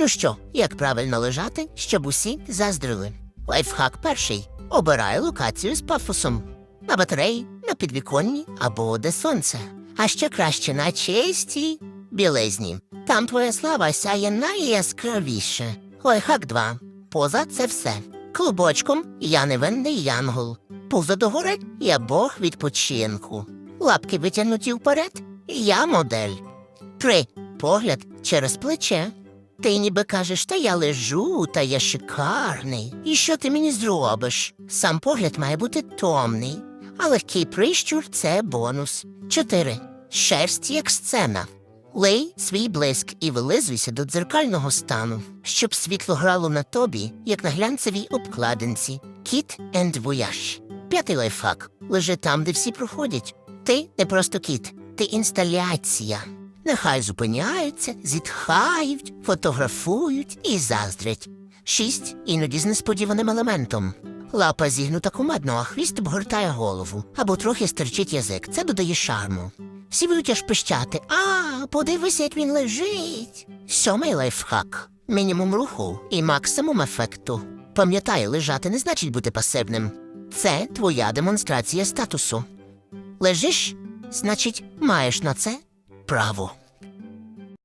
Ну що, як правильно лежати, щоб усі заздрили? Лайфхак перший. Обирай локацію з пафосом. На батареї, на підвіконні або де сонце. А ще краще на чистій білизні. Там твоя слава сяє найяскравіше. Лайфхак 2. Поза це все. Клубочком я невинний янгол. Пузо догори я Бог відпочинку. Лапки витягнуті вперед я модель. Три. Погляд через плече. Ти ніби кажеш, та я лежу, та я шикарний. І що ти мені зробиш? Сам погляд має бути томний, а легкий прищур це бонус. Чотири. Шерсть як сцена. Лей свій блиск і вилизуйся до дзеркального стану, щоб світло грало на тобі, як на глянцевій обкладинці. Кіт енд вояж. П'ятий лайфхак. Лежи там, де всі проходять. Ти не просто кіт, ти інсталяція. Нехай зупиняються, зітхають, фотографують і заздрять. Шість іноді з несподіваним елементом. Лапа зігнута кумедно, а хвіст обгортає голову, або трохи стерчить язик. Це додає шарму. Всі будуть аж пищати. А, подивися, як він лежить. Сьомий лайфхак. Мінімум руху і максимум ефекту. Пам'ятай, лежати не значить бути пасивним. Це твоя демонстрація статусу. Лежиш, значить, маєш на це право.